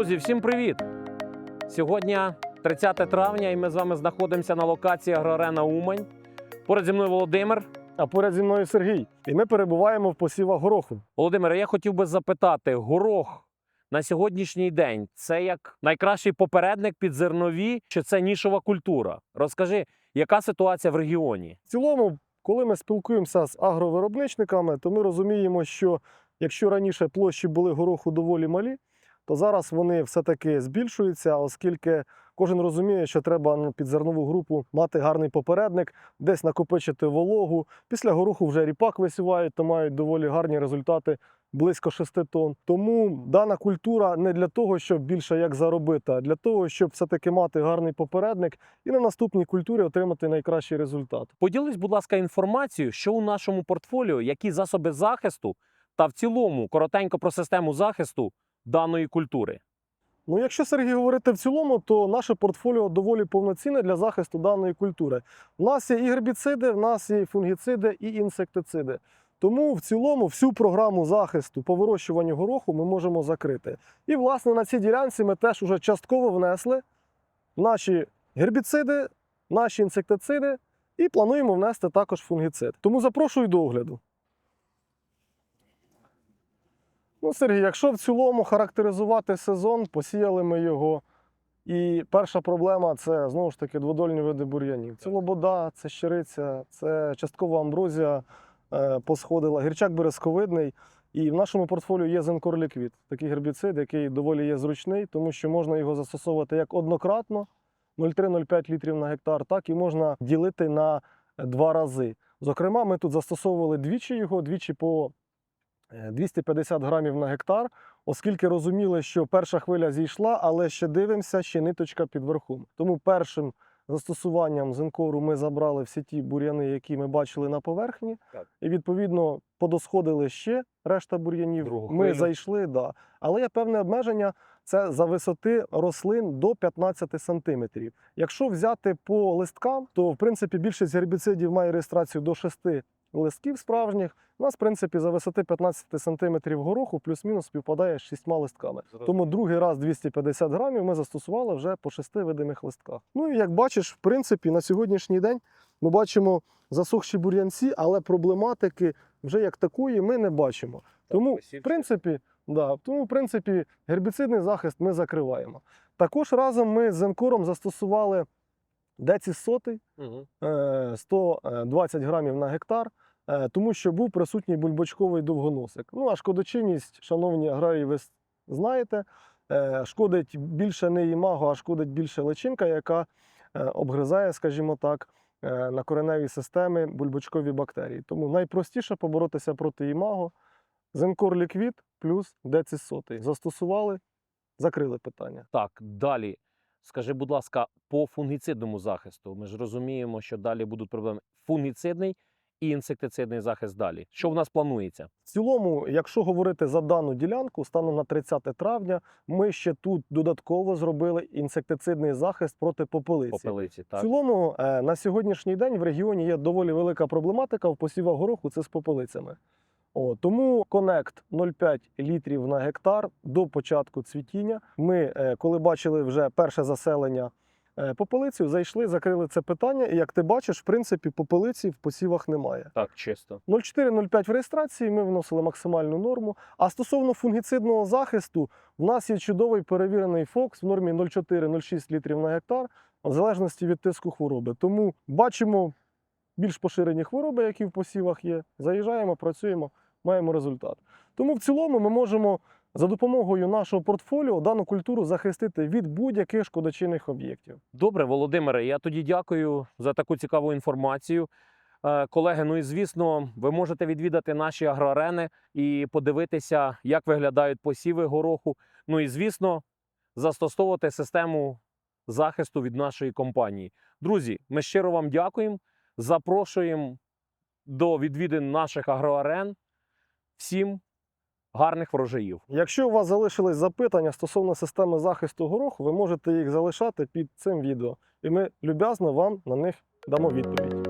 Друзі, всім привіт! Сьогодні 30 травня, і ми з вами знаходимося на локації Агроарена Умань. Поряд зі мною Володимир. А поряд зі мною Сергій. І ми перебуваємо в посівах гороху. Володимире, я хотів би запитати: горох на сьогоднішній день це як найкращий попередник під зернові, чи це нішова культура? Розкажи, яка ситуація в регіоні? В цілому, коли ми спілкуємося з агровиробничниками, то ми розуміємо, що якщо раніше площі були гороху доволі малі, то зараз вони все-таки збільшуються, оскільки кожен розуміє, що треба ну, під зернову групу мати гарний попередник, десь накопичити вологу. Після гороху вже ріпак висівають, то мають доволі гарні результати. Близько 6 тонн. Тому дана культура не для того, щоб більше як заробити, а для того, щоб все-таки мати гарний попередник і на наступній культурі отримати найкращий результат. Поділись, будь ласка, інформацією, що у нашому портфоліо, які засоби захисту, та в цілому коротенько про систему захисту даної культури. Ну, якщо Сергій говорити в цілому, то наше портфоліо доволі повноцінне для захисту даної культури. У нас є і гербіциди, в нас є і фунгіциди, і інсектициди. Тому в цілому всю програму захисту по вирощуванню гороху ми можемо закрити. І, власне, на цій ділянці ми теж уже частково внесли наші гербіциди, наші інсектициди і плануємо внести також фунгіцид. Тому запрошую до огляду. Ну, Сергій, якщо в цілому характеризувати сезон, посіяли ми його. І перша проблема це знову ж таки дводольні види бур'янів. Це лобода, це щириця, це часткова амброзія е, посходила, гірчак березковидний. І в нашому портфоліо є зенкор ліквід, такий гербіцид, який доволі є зручний, тому що можна його застосовувати як однократно 0,3-0,5 літрів на гектар, так і можна ділити на два рази. Зокрема, ми тут застосовували двічі його, двічі по 250 грамів на гектар, оскільки розуміли, що перша хвиля зійшла, але ще дивимося, ще ниточка під верхом. Тому першим застосуванням зенкору ми забрали всі ті бур'яни, які ми бачили на поверхні, Так. і відповідно подосходили ще решта бур'янів. Другу Ми хвилю. зайшли, да. але є певне обмеження. Це за висоти рослин до 15 сантиметрів. Якщо взяти по листкам, то в принципі більшість гербіцидів має реєстрацію до 6 листків справжніх. У нас, в принципі, за висоти 15 см гороху плюс-мінус співпадає з шістьма листками. Тому другий раз 250 грамів ми застосували вже по шести видимих листках. Ну і як бачиш, в принципі, на сьогоднішній день ми бачимо засохші бур'янці, але проблематики вже як такої ми не бачимо. Тому, в принципі, да, тому, в принципі, гербіцидний захист ми закриваємо. Також разом ми з зенкором застосували децис сотий, Угу. е, 120 грамів на гектар, тому що був присутній бульбочковий довгоносик. Ну а шкодочинність, шановні аграрії, ви знаєте, е, шкодить більше не імаго, а шкодить більше личинка, яка е, обгризає, скажімо так, е, на кореневі системи бульбочкові бактерії. Тому найпростіше поборотися проти імаго. Зенкор ліквід плюс децис сотий. Застосували, закрили питання. Так, далі. Скажи, будь ласка, по фунгіцидному захисту. Ми ж розуміємо, що далі будуть проблеми. Фунгіцидний і інсектицидний захист далі. Що в нас планується? В цілому, якщо говорити за дану ділянку, станом на 30 травня, ми ще тут додатково зробили інсектицидний захист проти попелиці. Попелиці, В цілому, е, на сьогоднішній день в регіоні є доволі велика проблематика в посівах гороху це з попелицями. О, тому конект 0,5 літрів на гектар до початку цвітіння. Ми, е, коли бачили вже перше заселення е, попелицею, зайшли, закрили це питання. І як ти бачиш, в принципі, попелиці в посівах немає. Так, чисто. 0,4-0,5 в реєстрації ми вносили максимальну норму. А стосовно фунгіцидного захисту, в нас є чудовий перевірений ФОКС в нормі 0,4-0,6 літрів на гектар, в залежності від тиску хвороби. Тому бачимо більш поширені хвороби, які в посівах є. Заїжджаємо, працюємо, маємо результат. Тому в цілому ми можемо за допомогою нашого портфоліо дану культуру захистити від будь-яких шкодочинних об'єктів. Добре, Володимире, я тоді дякую за таку цікаву інформацію. Е, Колеги, ну і звісно, ви можете відвідати наші агроарени і подивитися, як виглядають посіви гороху. Ну і звісно, застосовувати систему захисту від нашої компанії. Друзі, ми щиро вам дякуємо. Запрошуємо до відвідин наших агроарен. Всім гарних врожаїв. Якщо у вас залишились запитання стосовно системи захисту гороху, ви можете їх залишати під цим відео, і ми люб'язно вам на них дамо відповідь.